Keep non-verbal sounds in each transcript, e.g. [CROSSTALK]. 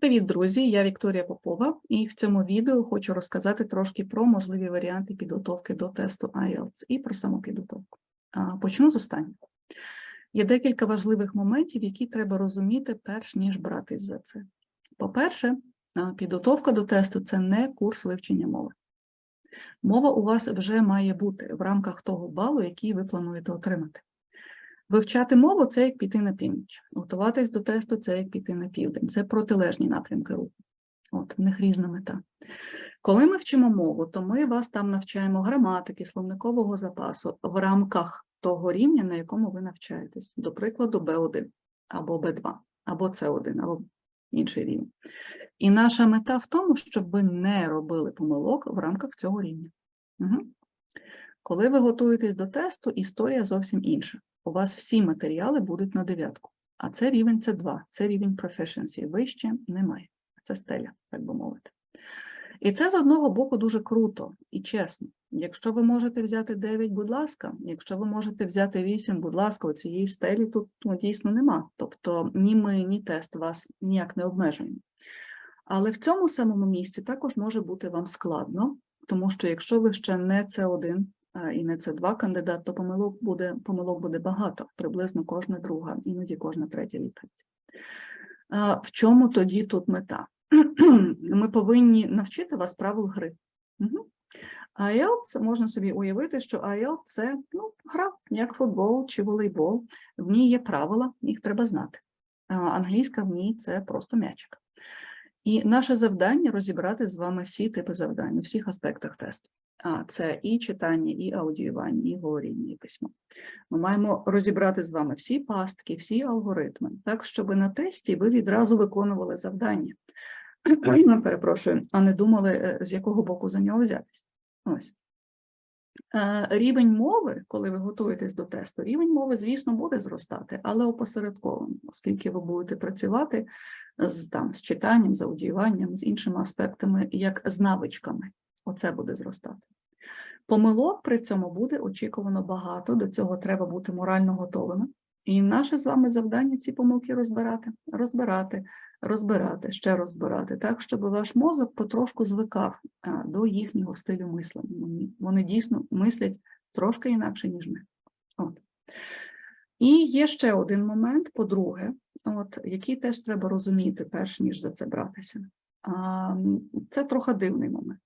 Привіт, друзі! Я Вікторія Попова, і в цьому відео хочу розказати трошки про можливі варіанти підготовки до тесту IELTS і про саму підготовку. А, Почну з останнього. Є декілька важливих моментів, які треба розуміти, перш ніж братись за це. По-перше, підготовка до тесту це не курс вивчення мови. Мова у вас вже має бути в рамках того балу, який ви плануєте отримати. Вивчати мову це як піти на північ. Готуватись до тесту це як піти на південь. Це протилежні напрямки руху. От, в них різна мета. Коли ми вчимо мову, то ми вас там навчаємо граматики, словникового запасу в рамках того рівня, на якому ви навчаєтесь. До прикладу, B1 або B2, або C1, або інший рівень. І наша мета в тому, щоб ви не робили помилок в рамках цього рівня. Угу. Коли ви готуєтесь до тесту, історія зовсім інша у вас всі матеріали будуть на дев'ятку. А це рівень С2, це рівень proficiency, вище немає. Це стеля, так би мовити. І це з одного боку дуже круто і чесно. Якщо ви можете взяти 9, будь ласка, якщо ви можете взяти 8, будь ласка, у цієї стелі тут ну, дійсно нема. Тобто ні ми, ні тест вас ніяк не обмежуємо. Але в цьому самому місці також може бути вам складно, тому що якщо ви ще не С1, і не це два кандидат, то помилок буде помилок буде багато, приблизно кожна друга, іноді кожна третя відповідь. В чому тоді тут мета? [CLEARS THROAT] Ми повинні навчити вас правил гри. Угу. IELTS, можна собі уявити, що IELTS – це ну, гра, як футбол чи волейбол. В ній є правила, їх треба знати. Англійська в ній це просто м'ячик. І наше завдання розібрати з вами всі типи завдань у всіх аспектах тесту. А це і читання, і аудіювання, і говоріння, і письмо. Ми маємо розібрати з вами всі пастки, всі алгоритми, так, щоб на тесті ви відразу виконували завдання. [CLEARS THROAT] Перепрошую, а не думали, е, з якого боку за нього взятись. Ось. Е, рівень мови, коли ви готуєтесь до тесту, рівень мови, звісно, буде зростати, але опосередковано, оскільки ви будете працювати з там, з читанням, з аудіюванням, з іншими аспектами, як з навичками. Оце буде зростати. Помилок при цьому буде очікувано багато, до цього треба бути морально готовими. І наше з вами завдання ці помилки розбирати, розбирати, розбирати, ще розбирати, так, щоб ваш мозок потрошку звикав до їхнього стилю мислення. Вони, вони дійсно мислять трошки інакше, ніж ми. От. І є ще один момент, по-друге, от, який теж треба розуміти, перш ніж за це братися. Це трохи дивний момент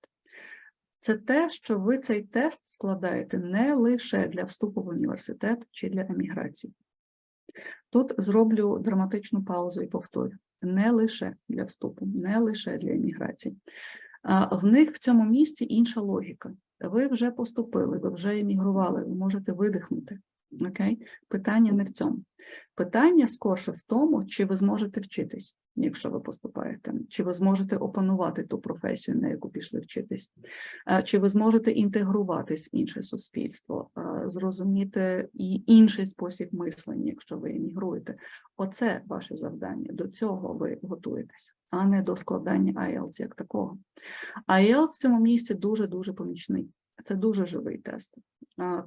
це те, що ви цей тест складаєте не лише для вступу в університет чи для еміграції. Тут зроблю драматичну паузу і повторю: не лише для вступу, не лише для еміграції. В них в цьому місці інша логіка. Ви вже поступили, ви вже емігрували, ви можете видихнути. Окей? Питання не в цьому. Питання скорше в тому, чи ви зможете вчитись, якщо ви поступаєте, чи ви зможете опанувати ту професію, на яку пішли вчитись, чи ви зможете інтегруватись в інше суспільство, зрозуміти і інший спосіб мислення, якщо ви емігруєте. Оце ваше завдання. До цього ви готуєтесь, а не до складання IELTS як такого. IELTS в цьому місці дуже-дуже помічний. Це дуже живий тест.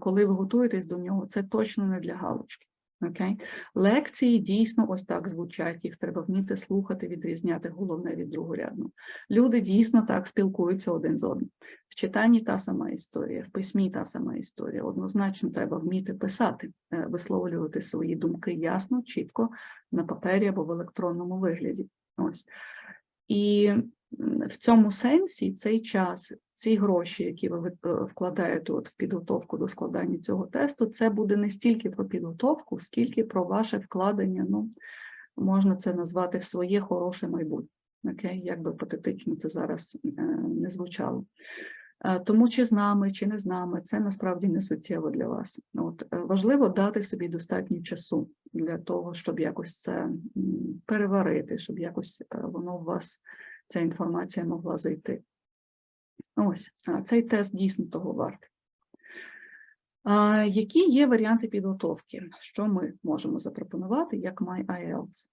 Коли ви готуєтесь до нього, це точно не для галочки. Okay? Лекції дійсно ось так звучать, їх треба вміти слухати, відрізняти головне від другорядного. Люди дійсно так спілкуються один з одним. В читанні та сама історія, в письмі та сама історія. Однозначно треба вміти писати, е, висловлювати свої думки ясно, чітко на папері або в електронному вигляді. Ось. І в цьому сенсі цей час, ці гроші, які ви е, вкладаєте от в підготовку до складання цього тесту, це буде не стільки про підготовку, скільки про ваше вкладення, ну, можна це назвати в своє хороше майбутнє. Окей? Як би патетично це зараз е, не звучало. Е, тому чи з нами, чи не з нами, це насправді не суттєво для вас. От Важливо дати собі достатньо часу для того, щоб якось це переварити, щоб якось воно в вас ця інформація могла зайти. Ось, цей тест дійсно того вартий. Які є варіанти підготовки? Що ми можемо запропонувати як MyIELTS?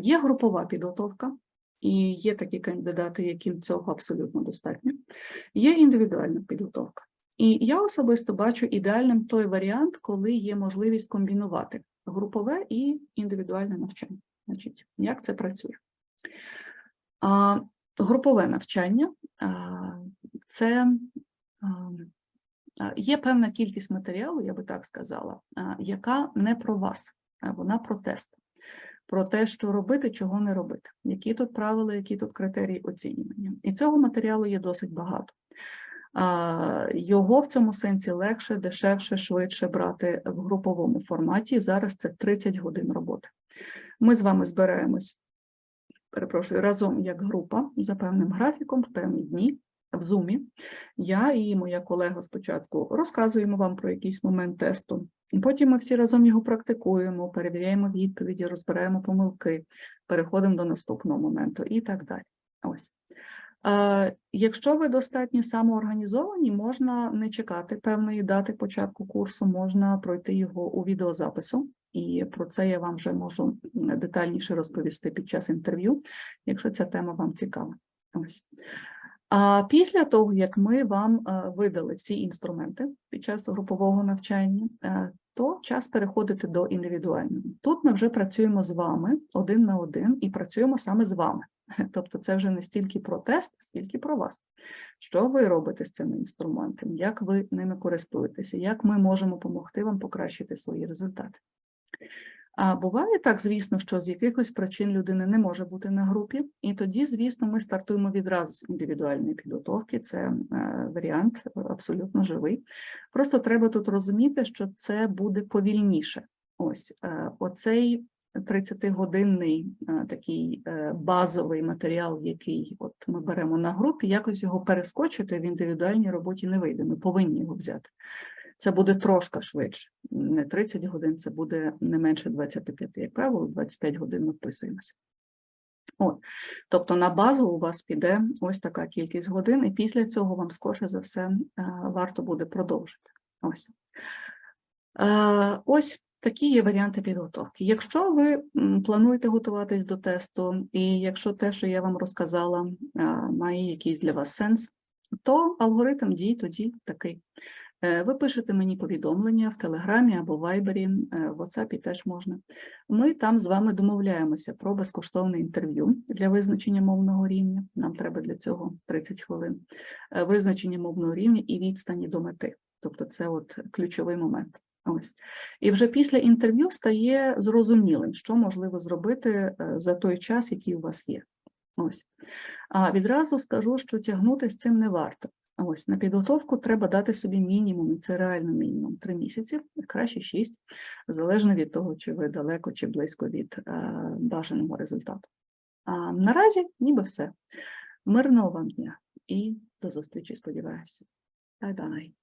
Є групова підготовка, і є такі кандидати, яким цього абсолютно достатньо. Є індивідуальна підготовка. І я особисто бачу ідеальним той варіант, коли є можливість комбінувати групове і індивідуальне навчання. Значить, Як це працює? Групове навчання це є певна кількість матеріалу, я би так сказала, яка не про вас, а вона про тест, про те, що робити, чого не робити, які тут правила, які тут критерії оцінювання. І цього матеріалу є досить багато. Його в цьому сенсі легше, дешевше, швидше брати в груповому форматі. Зараз це 30 годин роботи. Ми з вами збираємось, перепрошую, разом як група за певним графіком в певні дні в Zoom. Я і моя колега спочатку розказуємо вам про якийсь момент тесту. Потім ми всі разом його практикуємо, перевіряємо відповіді, розбираємо помилки, переходимо до наступного моменту і так далі. Ось. Якщо ви достатньо самоорганізовані, можна не чекати певної дати початку курсу, можна пройти його у відеозапису, і про це я вам вже можу детальніше розповісти під час інтерв'ю, якщо ця тема вам цікава. Ось. А після того, як ми вам е, видали всі інструменти під час групового навчання, е, то час переходити до індивідуального. Тут ми вже працюємо з вами один на один і працюємо саме з вами. [LAUGHS] Тобто це вже не стільки про тест, скільки про вас. Що ви робите з цими інструментами, як ви ними користуєтеся, як ми можемо допомогти вам покращити свої результати. А буває так, звісно, що з якихось причин людина не може бути на групі, і тоді, звісно, ми стартуємо відразу з індивідуальної підготовки. Це е, варіант абсолютно живий. Просто треба тут розуміти, що це буде повільніше. Ось е, оцей 30-годинний е, такий е, базовий матеріал, який от ми беремо на групі, якось його перескочити в індивідуальній роботі не вийде. Ми повинні його взяти. Це буде трошки швидше. Не 30 годин, це буде не менше 25. Як правило, 25 годин ми вписуємося. От. Тобто на базу у вас піде ось така кількість годин, і після цього вам, скорше за все, е, варто буде продовжити. Ось. Е, Ось такі є варіанти підготовки. Якщо ви плануєте готуватись до тесту, і якщо те, що я вам розказала, е, має якийсь для вас сенс, то алгоритм дій тоді такий. Е, Ви пишете мені повідомлення в Телеграмі або Вайбері, е, в WhatsApp теж можна. Ми там з вами домовляємося про безкоштовне інтерв'ю для визначення мовного рівня. Нам треба для цього 30 хвилин. Е, Визначення мовного рівня і відстані до мети. Тобто це от ключовий момент. Ось. І вже після інтерв'ю стає зрозумілим, що можливо зробити за той час, який у вас є. Ось. А відразу скажу, що тягнути з цим не варто. Ось на підготовку треба дати собі мінімум, і це реально мінімум 3 місяці, краще 6, залежно від того, чи ви далеко чи близько від е, бажаного результату. А наразі ніби все. Мирного вам дня і до зустрічі, сподіваюся. Бай-бай.